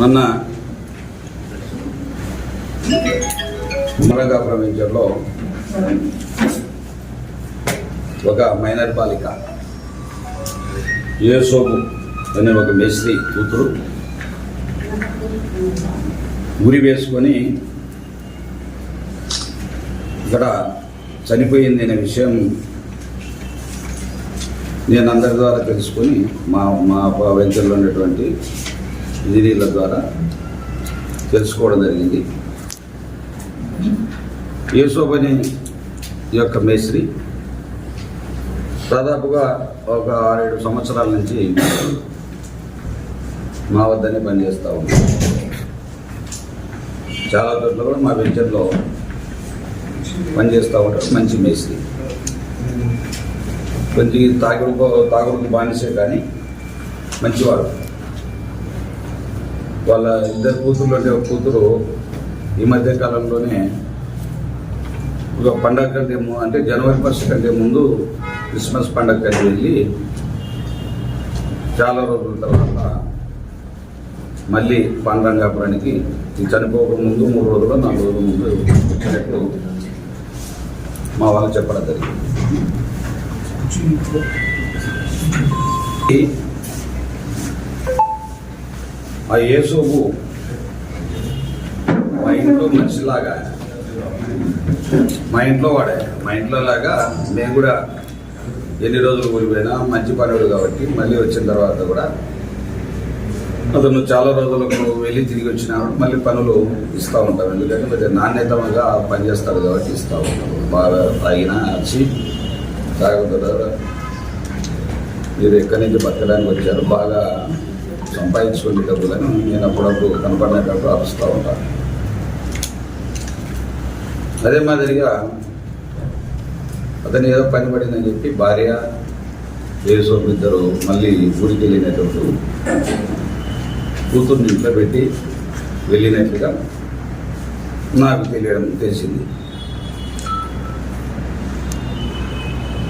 మొన్న మురగాపురం వెంచర్లో ఒక మైనర్ బాలిక యేసోబు అనే ఒక మేస్త్రి కూతురు ఉరి వేసుకొని ఇక్కడ చనిపోయింది అనే విషయం నేను అందరి ద్వారా తెలుసుకొని మా మా వెంచర్లో ఉన్నటువంటి ఇంజనీర్ల ద్వారా తెలుసుకోవడం జరిగింది. యేసోబని యొక్క మేస్త్రి దాదాపుగా ఒక ఆరేడు సంవత్సరాల నుంచి మా వద్దనే పనిచేస్తూ ఉంటాం చాలా చోట్ల కూడా మా వెంచర్లో పనిచేస్తూ ఉంటారు మంచి మేస్త్రి. కొంచెం తాగుడు తాగుడుకు బానిసే కానీ మంచివాడు. వాళ్ళ ఇద్దరు కూతురులోనే ఒక కూతురు ఈ మధ్య కాలంలోనే ఒక పండగ కంటే అంటే జనవరి ఫస్ట్ కంటే ముందు క్రిస్మస్ పండగ కంటే వెళ్ళి చాలా రోజుల తర్వాత మళ్ళీ పాండరంగాపురానికి ఈ చనిపోక ముందు మూడు రోజులు నాలుగు రోజుల ముందు వచ్చినట్టు మా వాళ్ళు చెప్పడం జరిగింది. ఆ యేసువు మా ఇంట్లో మనిషిలాగా. మా ఇంట్లో వాడే. మా ఇంట్లో లాగా మేము కూడా ఎన్ని రోజులు కూలిపోయినా మంచి పనులు కాబట్టి మళ్ళీ వచ్చిన తర్వాత కూడా అతను చాలా రోజులకు వెళ్ళి తిరిగి వచ్చినాడు మళ్ళీ పనులు ఇస్తూ ఉంటాం ఎందుకంటే కొంచెం నాణ్యతగా పనిచేస్తారు కాబట్టి ఇస్తూ ఉంటాం బాగా తాగినా వచ్చి తాగుతారు మీరు ఎక్కడి నుంచి బతకడానికి వచ్చారు? బాగా సంపాదించుకునే డబ్బులని నేను అప్పుడప్పుడు కనపడినట్టు అరుస్తూ ఉంటాను అదే మాదిరిగా అతను ఏదో పని పడిందని చెప్పి భార్య యేసోపు ఇద్దరు మళ్ళీ ఊరికి వెళ్ళినటువంటి కూతుర్ని ఇంట్లో పెట్టి వెళ్ళినట్లుగా నాకు తెలియడం తెలిసింది.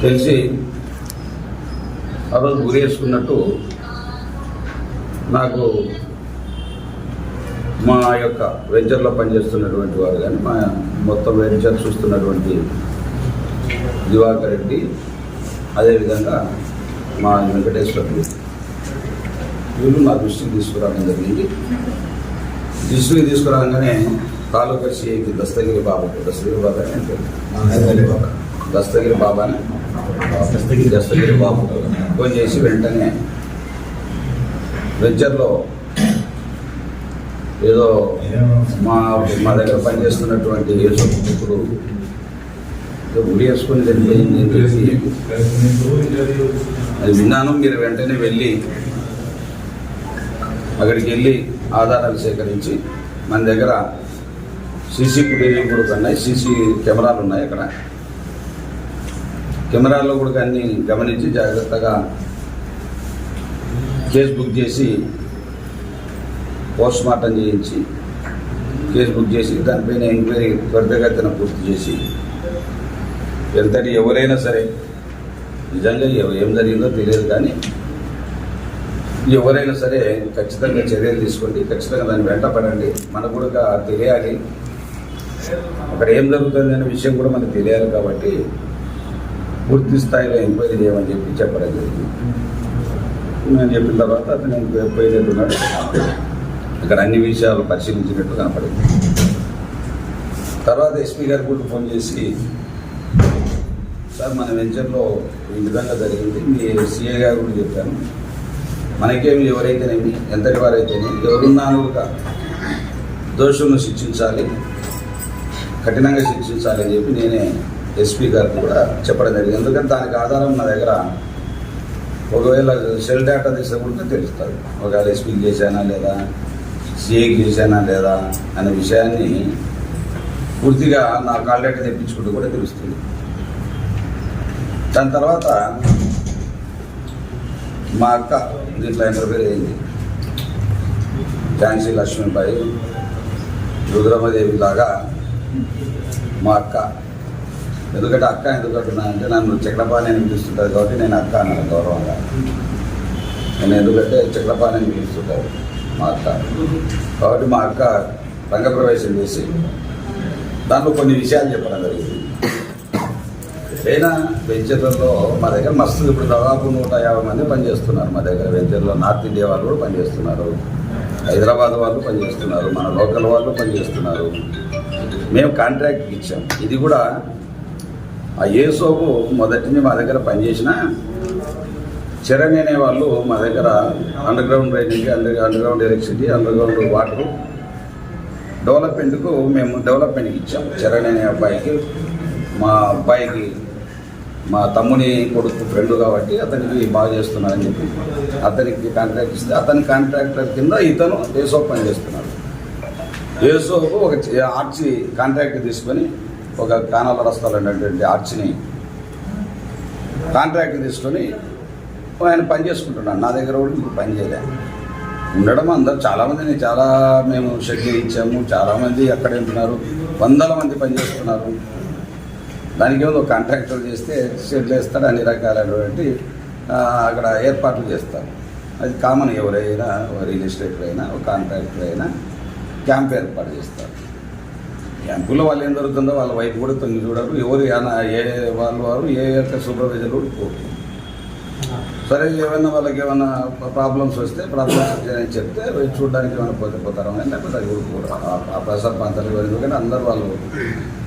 తెలిసి ఆ రోజు గురి వేసుకున్నట్టు నాకు మా యొక్క వెంచర్లో పనిచేస్తున్నటువంటి వారు కానీ మా మొత్తం వెంచర్ చూస్తున్నటువంటి దివాకర్ రెడ్డి అదేవిధంగా మా వెంకటేశ్వరుడు వీళ్ళు నా దృష్టికి తీసుకురావడం జరిగింది. దృష్టికి తీసుకురాగానే తాలూకా సిఐకి దస్తగిరి బాబు దస్తగిరి బాబా అంటే దస్తగిరి బాబాని. దస్తగిరి బాబు. ఫోన్ చేసి వెంటనే వెంచర్లో ఏదో మా మా దగ్గర పనిచేస్తున్నటువంటి యేసు ఇప్పుడు గుడి వేసుకొని అది విన్నాను. మీరు వెంటనే వెళ్ళి అక్కడికి వెళ్ళి ఆధారాలు సేకరించి మన దగ్గర సీసీ ఫుటేజ్ కూడా ఉన్నాయి. సీసీ కెమెరాలు ఉన్నాయి అక్కడ. కెమెరాల్లో కూడా అన్ని గమనించి జాగ్రత్తగా కేసు బుక్ చేసి పోస్ట్ మార్టం చేయించి కేసు బుక్ చేసి దానిపైన ఎంక్వైరీ త్వరితగతిన పూర్తి చేసి ఎంతటి ఎవరైనా సరే నిజంగా ఏం జరిగిందో తెలియదు కానీ ఎవరైనా సరే ఖచ్చితంగా చర్యలు తీసుకోండి ఖచ్చితంగా దాన్ని వెంట పడండి మనకు కూడా తెలియాలి. అక్కడ ఏం జరుగుతుంది అనే విషయం కూడా మనకు తెలియాలి కాబట్టి పూర్తి స్థాయిలో ఎంక్వైరీ చేయమని చెప్పి చెప్పడం జరిగింది. నేను చెప్పిన తర్వాత అతను పోయినట్టున్నాడు ఇక్కడ అన్ని విషయాలు పరిశీలించినట్టు కనపడింది. తర్వాత ఎస్పీ గారికి కూడా ఫోన్ చేసి సార్ మన వెంచర్లో ఈ విధంగా జరిగింది. మీ సీఏ గారు కూడా చెప్పాను మనకేమి ఎవరైతేనేమి ఎంతటి వారైతేనేమి ఎవరున్నాను కూడా దోషులను శిక్షించాలి కఠినంగా శిక్షించాలి అని చెప్పి నేనే ఎస్పీ గారికి కూడా చెప్పడం జరిగింది. ఎందుకంటే దానికి ఆధారం నా దగ్గర ఒకవేళ సెల్ డేటా తీసుకుంటే తెలుస్తుంది ఒకవేళ ఎస్పీకి చేశానా లేదా సిఏకి చేశానా లేదా అనే విషయాన్ని పూర్తిగా నా కాల్ డేటా తెప్పించుకుంటూ కూడా తెలుస్తుంది. దాని తర్వాత మా అక్క దీంట్లో ఇంటర్ఫేర్ అయింది ఝాన్సీ లక్ష్మీబాయి రుద్రమదేవి లాగా మా అక్క. ఎందుకంటే అక్క ఎందుకు అంటున్నా అంటే నన్ను చక్రపాణి అని పిలుస్తుంటారు కాబట్టి నేను అక్క అన్నాను గౌరవంగా. నేను ఎందుకంటే చక్రపాణి అని పిలుస్తుంటారు మా అక్క. కాబట్టి మా అక్క రంగప్రవేశం చేసి దాంట్లో కొన్ని విషయాలు చెప్పడం జరిగింది. అయినా వెంచర్లలో మా దగ్గర మస్తు ఇప్పుడు దాదాపు నూట యాభై మంది పనిచేస్తున్నారు మా దగ్గర. వెంచర్లో నార్త్ ఇండియా వాళ్ళు కూడా పనిచేస్తున్నారు. హైదరాబాద్ వాళ్ళు పనిచేస్తున్నారు. మన లోకల్ వాళ్ళు పనిచేస్తున్నారు. మేము కాంట్రాక్ట్ ఇచ్చాం. ఇది కూడా ఆ ఏ సోపు మొదటిని మా దగ్గర పనిచేసిన చరణ్ అనే వాళ్ళు మా దగ్గర underground drainage under underground electricity underground water డెవలప్మెంట్కు మేము డెవలప్మెంట్కి ఇచ్చాం. చరణ్ అనే అబ్బాయికి మా అబ్బాయికి మా తమ్ముని కొడుకు ఫ్రెండ్ కాబట్టి అతనికి బాగా చేస్తున్నారని చెప్పి అతనికి కాంట్రాక్ట్ ఇస్తే అతని కాంట్రాక్టర్ కింద ఇతను ఏసోప్ పని చేస్తున్నాడు ఏసోపు ఒక ఆర్చి కాంట్రాక్ట్ తీసుకొని ఒక కానాల రస్తాలు అనేటువంటి ఆర్చిని కాంట్రాక్ట్ తీసుకొని ఆయన పని చేసుకుంటున్నాను నా దగ్గర కూడా ఇప్పుడు పని చేయలే. ఉండడం అందరు చాలామంది నేను చాలా మేము షెడ్యూల్ ఇచ్చాము. చాలామంది అక్కడే ఉంటున్నారు. వందల మంది పని చేస్తున్నారు. దానికి ఏదో కాంట్రాక్టర్ చేస్తే షెడ్లు వేస్తాడు. అన్ని రకాలైనటువంటి అక్కడ ఏర్పాట్లు చేస్తారు. అది కామన్ ఎవరైనా రియల్ ఎస్టేటర్ అయినా ఒక కాంట్రాక్టర్ అయినా క్యాంప్ ఏర్పాటు చేస్తారు. క్యాంపులో వాళ్ళు ఏం జరుగుతుందో వాళ్ళ వైపు కూడా తొంగి చూడరు. ఎవరు ఏ వాళ్ళు వారు ఏ యొక్క సూపర్వైజర్ కూడా పోరు. సరే ఏమైనా వాళ్ళకి ఏమైనా ప్రాబ్లమ్స్ వస్తే ప్రాబ్లమ్స్ వచ్చాయని చెప్తే చూడడానికి ఏమైనా పోతే పోతారా అని లేకపోతే అది కూడా ఆ- ప్రసాద్ ప్రాంతాలు ఎందుకంటే అందరు వాళ్ళు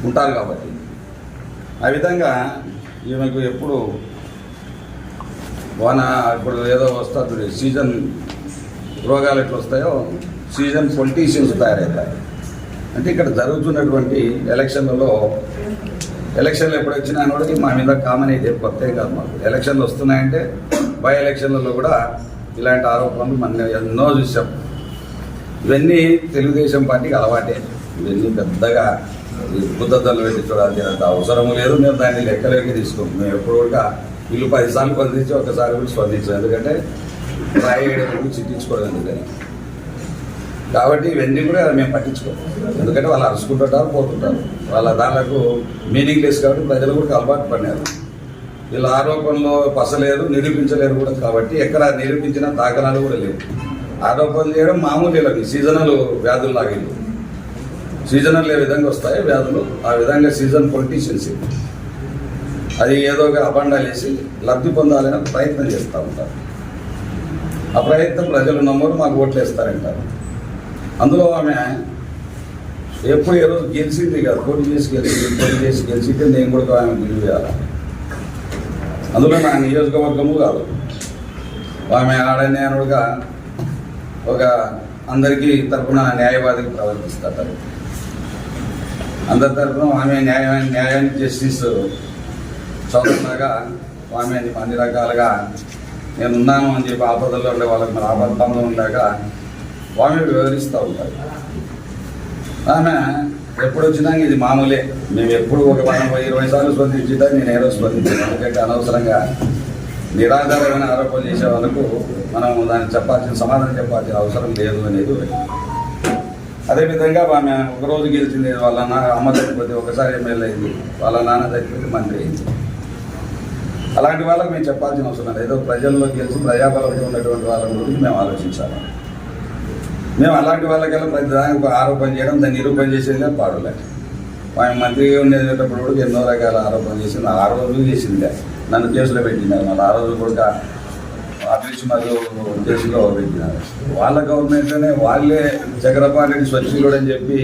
ఉంటారు కాబట్టి. ఆ విధంగా ఈమెకు ఎప్పుడు వాన ఇప్పుడు ఏదో వస్తుంది సీజన్ రోగాలు ఎట్లా వస్తాయో సీజన్ పొలిటీషియన్స్ తయారవుతారు. అంటే ఇక్కడ జరుగుతున్నటువంటి ఎలక్షన్లలో ఎలక్షన్లు ఎప్పుడు వచ్చినా కూడా మా మీద కామన్ అయితే కొత్త కాదు మాకు. ఎలక్షన్లు వస్తున్నాయంటే బై ఎలక్షన్లలో కూడా ఇలాంటి ఆరోపణలు మనం ఎన్నో చూసాం. ఇవన్నీ తెలుగుదేశం పార్టీకి అలవాటే. ఇవన్నీ పెద్దగా బుద్ధతలు పెట్టి చూడాల్సినంత అవసరం లేదు. మేము దాన్ని లెక్కలోకి తీసుకోం. మేము ఎప్పుడు కూడా వీళ్ళు పదిసార్లు స్పందించి ఒకసారి కూడా స్పందించాం. ఎందుకంటే రాయడం చిట్టించుకోవడం ఎందుకని? కాబట్టి ఇవన్నీ కూడా మేము పట్టించుకోం ఎందుకంటే వాళ్ళు అరుచుకుంటుంటారు పోతుంటారు. వాళ్ళ దానికి మీనింగ్ లెస్ కాబట్టి ప్రజలు కూడా అలవాటు పడినారు. వీళ్ళ ఆరోపణలో పసలేరు నిరూపించలేరు కూడా కాబట్టి ఎక్కడ నిరూపించిన దాఖలాలు కూడా లేవు. ఆరోపణలు చేయడం మామూలు వీళ్ళకి సీజనల్ వ్యాధులు లాగేవి సీజనల్ ఏ విధంగా వస్తాయి వ్యాధులు ఆ విధంగా సీజన్ పొలిటీషియన్స్ అది ఏదో ఒక అబండాలు వేసి లబ్ధి పొందాలని ప్రయత్నం చేస్తూ ఉంటారు. ఆ ప్రయత్నం ప్రజలు నమ్మరు మాకు ఓట్లు వేస్తారంటారు అందులో ఆమె ఎప్పుడు ఏ రోజు గెలిచింది కాదు పోటీ చేసి గెలిచింది పోటీ చేసి గెలిచింటే నేను కూడా ఆమె గెలివేయాలి అందులో నా నియోజకవర్గము కాదు. ఆమె ఆడనేనుడుగా ఒక అందరికీ తరపున న్యాయవాదికి ప్రవర్తిస్తారు అందరి తరపున ఆమె న్యాయ న్యాయాన్ని జస్టిస్ చదువుతున్నాగా ఆమె అన్ని రకాలుగా నేనున్నాను అని చెప్పి ఆపదల్లో ఉండే వాళ్ళకి మరి ఆపత్తంలో ఉండగా స్వామి వివరిస్తూ ఉంటారు. ఆమె ఎప్పుడు వచ్చినా ఇది మామూలే. మేము ఎప్పుడు ఒక మనం ఇరవై సార్లు స్పందించుతా నేను ఏదో స్పందించాను. ఎందుకంటే అనవసరంగా నిరాధారమైన ఆరోపణలు చేసే వాళ్ళకు మనం దాన్ని చెప్పాల్సిన సమాధానం చెప్పాల్సిన అవసరం లేదు అనేది అదేవిధంగా ఆమె ఒకరోజు గెలిచింది వాళ్ళ నాన్న అమ్మ చనిపోతే ఒకసారి ఎమ్మెల్యే అయింది వాళ్ళ నాన్న చనిపోతే మంత్రి అయింది. అలాంటి వాళ్ళకి మేము చెప్పాల్సిన అవసరం లేదు. ఏదో ప్రజల్లో గెలిచి ప్రజాబలంతో ఉన్నటువంటి వాళ్ళ గురించి మేము ఆలోచించాలి. మేము అలాంటి వాళ్ళకెళ్ళి ప్రతి దానికి ఆరోపణ చేయడం దాన్ని నిరూపణ చేసేదిగా పాడులే. ఆయన మంత్రిగా ఉండేటప్పుడు కూడా ఎన్నో రకాల ఆరోపణ చేసింది. ఆ రోజు చేసింది. నన్ను కేసులో పెట్టినారు. మళ్ళీ ఆ రోజు కూడా అభిరుచి మరియు కేసులో పెట్టినారు. వాళ్ళ గవర్నమెంట్లోనే వాళ్ళే చక్రపాణి రెడ్డి స్వచ్ఛుడు అని చెప్పి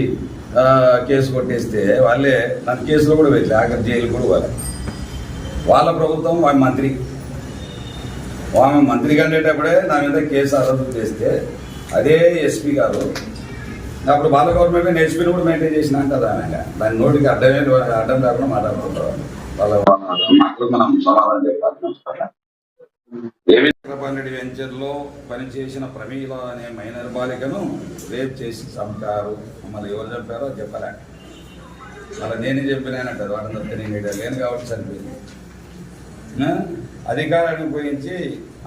కేసు కొట్టేస్తే వాళ్ళే నన్ను కేసులో కూడా పెట్టలే. ఆఖరి జైలు కూడా వాళ్ళే వాళ్ళ ప్రభుత్వం వాళ్ళ మంత్రి. ఆమె మంత్రి కండేటప్పుడే నా మీద కేసు అరెస్ట్ చేస్తే అదే ఎస్పీ గారు. అప్పుడు బాల గవర్నమెంట్ ఎస్పీని కూడా మెయింటైన్ చేసిన కదా ఆమె దాని నోటికి అడ్డమే అడ్డం లేకుండా మాట్లాడుకుంటారు. వాళ్ళ మాటలు మనం సమాధానం చెప్పాలి. ఏవి వెంచర్లో పనిచేసిన ప్రమీల అనే మైనర్ బాలికను రేప్ చేసి చంపారు. మళ్ళీ ఎవరు చంపారో చెప్పలే అలా నేనే చెప్పినానంటారు వాటిని నేను ఇక్కడ లేను కాబట్టి చనిపోయింది. ఆ? అధికారాన్ని ఉపయోగించి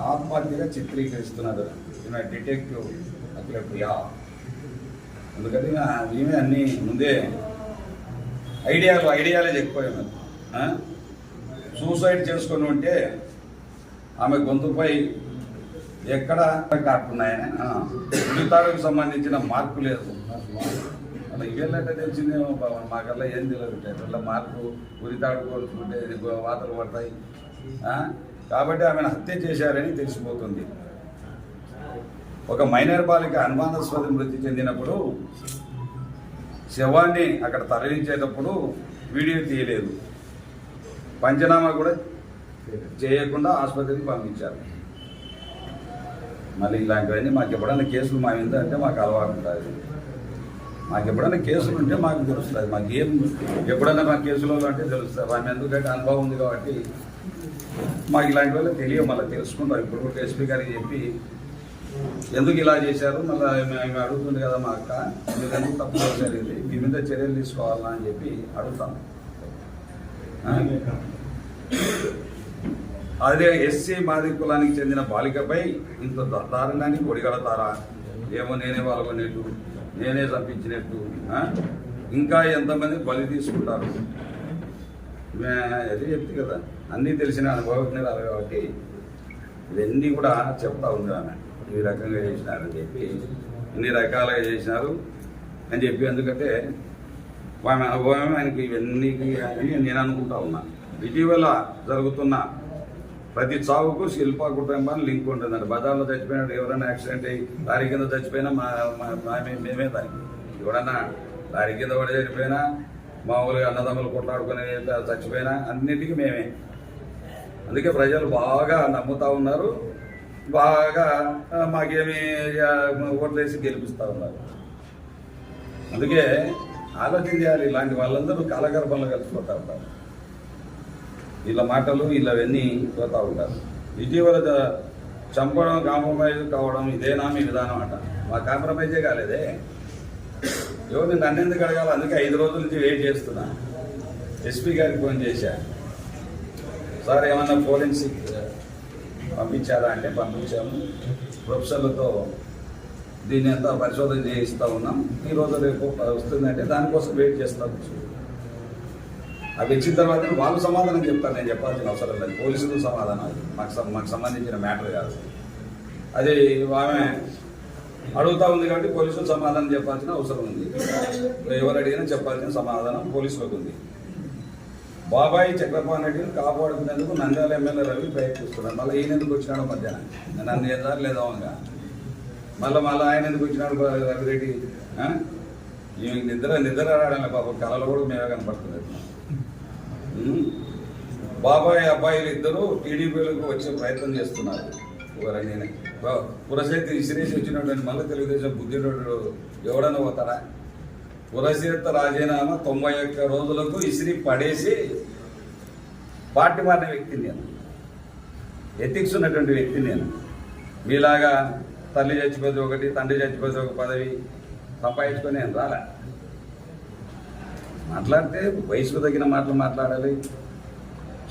ఆత్మహత్యగా చిత్రీకరిస్తున్నారు డిటెక్టివ్ ప్రియా అందుకని మేమే అన్నీ అన్ని ముందే ఐడియాలు ఐడియాలే ఎక్కువ సూసైడ్ చేసుకొని ఉంటే ఆమె గొంతుపై ఎక్కడ కాకున్నాయని ఉల్లితాడుకు సంబంధించిన మార్పు లేదు. అలా ఇవేళ్ళంటే తెలిసిందేమో బాబా మాకల్లా ఏం తెలియదు. అట్లా మార్పు ఉరితాడు కోరుకుంటే వాతలు పడతాయి. కాబట్టి ఆమెను హత్య చేశారని తెలిసిపోతుంది. ఒక మైనర్ బాలిక అనుమానాస్పద మృతి చెందినప్పుడు శవాన్ని అక్కడ తరలించేటప్పుడు వీడియో తీయలేదు. పంచనామా కూడా చేయకుండా ఆసుపత్రికి పంపించారు. మళ్ళీ ఇలాంటివన్నీ మాకు ఎప్పుడైనా కేసులు మా మీద అంటే మాకు అలవాటు ఉంటుంది. మాకు ఎప్పుడైనా కేసులు ఉంటే మాకు తెలుస్తుంది. మాకు ఏం ఎప్పుడైనా మా కేసులో అంటే తెలుస్తుంది. ఆమె ఎందుకంటే అనుభవం ఉంది కాబట్టి మాకు ఇలాంటి వాళ్ళు తెలియదు. మళ్ళీ తెలుసుకుంటాం ఇప్పుడు కూడా ఎస్పీ గారికి చెప్పి ఎందుకు ఇలా చేశారు? మళ్ళీ మేము అడుగుతుంది కదా మా అక్క మీరు ఎందుకు తప్పు చేశారు ఇది మీ మీద చర్యలు తీసుకోవాలా? అని చెప్పి అడుగుతాను. అదే ఎస్సీ మాది కులానికి చెందిన బాలికపై ఇంత దా- దారుణానికి ఒడిగడతారా ఏమో నేనే పాల్గొనేట్టు నేనే చంపించినట్టు ఇంకా ఎంతమంది బలి తీసుకుంటారు? అది చెప్తే కదా అన్నీ తెలిసిన అనుభవజ్ఞరాలు కాబట్టి ఇవన్నీ కూడా చెప్తా ఉంది ఆమె. ఈ రకంగా చేసినారని చెప్పి ఇన్ని రకాలుగా చేసినారు అని చెప్పి ఎందుకంటే ఆమె అనుభవం ఆయనకి ఇవన్నీ అని నేను అనుకుంటా ఉన్నా. ఇటీవల జరుగుతున్న ప్రతి చావుకు శిల్ప కుటుంబాన్ని లింక్ ఉంటుందండి బజార్లో చచ్చిపోయినట్టు ఎవరైనా యాక్సిడెంట్ అయ్యి దారి కింద చచ్చిపోయినా మా మేమే దానికి. ఎవడన్నా దారి కింద పడి చచ్చిపోయినా మామూలుగా అన్నదమ్ములు కొట్లాడుకుని చచ్చిపోయినా అన్నిటికీ మేమే. అందుకే ప్రజలు బాగా నమ్ముతా ఉన్నారు. బాగా మాకేమి ఓట్లేసి గెలిపిస్తా ఉన్నారు. అందుకే ఆలోచన చేయాలి ఇలాంటి వాళ్ళందరూ కాలగర్భంలో కలిసిపోతూ ఉంటారు వీళ్ళ మాటలు వీళ్ళవన్నీ పోతా ఉంటారు ఇటీవల చంపడం కాంప్రమైజ్ కావడం ఇదేనా మీ విధానం అంట. మా కాంప్రమైజే కాలేదే. ఎవరు నన్ను ఎందుకు అడగాలి? అందుకే ఐదు రోజుల నుంచి వెయిట్ చేస్తున్నా. ఎస్పీ గారికి ఫోన్ చేశా. సార్ ఏమన్నా ఫోరెన్సిక్ పంపించారా అంటే పంపించాము. ప్రొఫెసర్లతో దీన్ని అంతా పరిశోధన చేయిస్తూ ఉన్నాం. ఈ రోజు రేపు వస్తుందంటే దానికోసం వెయిట్ చేస్తాం. అవి ఇచ్చిన తర్వాత వాళ్ళు సమాధానం చెప్తారు. నేను చెప్పాల్సిన అవసరం లేదు. పోలీసులు సమాధానం మాకు మాకు సంబంధించిన మ్యాటర్ కాదు. అది ఆమె అడుగుతా ఉంది కాబట్టి పోలీసులు సమాధానం చెప్పాల్సిన అవసరం ఉంది. ఎవరు అడిగినా చెప్పాల్సిన సమాధానం పోలీసులకు ఉంది. బాబాయ్ చక్రపాణి రెడ్డిని కాపాడుకునేందుకు నంద్యాల ఎమ్మెల్యే రవి ప్రయత్నిస్తున్నాడు. మళ్ళీ ఈయన ఎందుకు వచ్చినాడు మధ్యాహ్నం? నన్ను ఏదారు లేదా మళ్ళీ మళ్ళీ ఆయన ఎందుకు వచ్చినాడు రవిరెడ్డి ఆ? ఈమె నిద్ర నిద్ర రావడం పాపం. కళలు కూడా మేమే కనపడుతుంది బాబాయ్ అబ్బాయిలు ఇద్దరు టీడీపీలకు వచ్చే ప్రయత్నం చేస్తున్నారు. ఎవరని పురసైతే ఇసిరేసి వచ్చినటువంటి మళ్ళీ తెలుగుదేశం బుద్ధినోడు ఎవడన్నా పోతాడా? పురసేత రాజీనామా తొంభై ఒక్క రోజులకు ఇసిరి పడేసి పార్టీ మారిన వ్యక్తిని నేను. ఎథిక్స్ ఉన్నటువంటి వ్యక్తిని నేను. మీలాగా తల్లి చచ్చిపోతే ఒకటి తండ్రి చచ్చిపోతే ఒక పదవి సంపాదించుకొని నేను రాలే. మాట్లాడితే వయసుకు తగిన మాటలు మాట్లాడాలి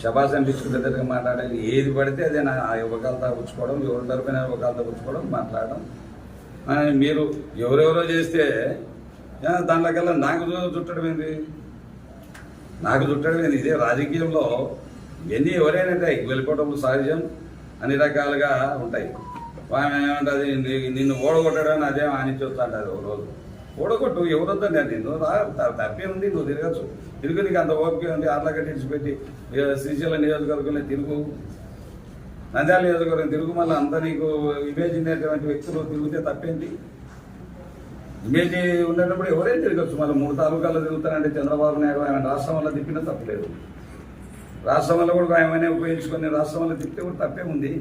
శబాస్ అనిపించుకునే దగ్గర మాట్లాడాలి ఏది పడితే అదే నా ఆ యువకాలతో పుచ్చుకోవడం ఎవరి తరపున యువకాలతో పుచ్చుకోవడం మాట్లాడడం. మీరు ఎవరెవరో చేస్తే దాంట్లోకెల్లా నాకు చుట్టడం ఏంది? నాకు చుట్టడం ఏంది? ఇదే రాజకీయంలో ఇవన్నీ ఎవరైనా ఉంటాయి వెళ్ళిపోవడం సహజం అన్ని రకాలుగా ఉంటాయి. ఆమె ఏమంటుంది నిన్ను ఓడగొట్టడం అదే ఆనించొస్తా అంటది ఒక రోజు. ఓడగొట్టు ఎవరొద్దా అది నిన్ను. రా తప్పే ఉంది నువ్వు తిరగచ్చు. తిరుగు నీకు అంత ఓపిక ఉంది అట్లా ఇడిచిపెట్టి పెట్టి శ్రీశైలం నియోజకవర్గంలో తిరుగు. నంద్యాల నియోజకవర్గం తిరుగు మళ్ళీ అంత నీకు ఇమేజ్ ఉండేటువంటి వ్యక్తులు తిరిగితే తప్పేంటి? ఇమేజ్ ఉండేటప్పుడు ఎవరైనా తిరగచ్చు? మళ్ళీ మూడు తాలూకాల్లో తిరుగుతారంటే చంద్రబాబు నాయుడు ఆయన రాష్ట్రం వల్ల తిప్పినా తప్పలేదు. రాష్ట్రం వల్ల కూడా ఆయన ఉపయోగించుకొని రాష్ట్రం వల్ల తిప్పితే కూడా తప్పే ఉంది.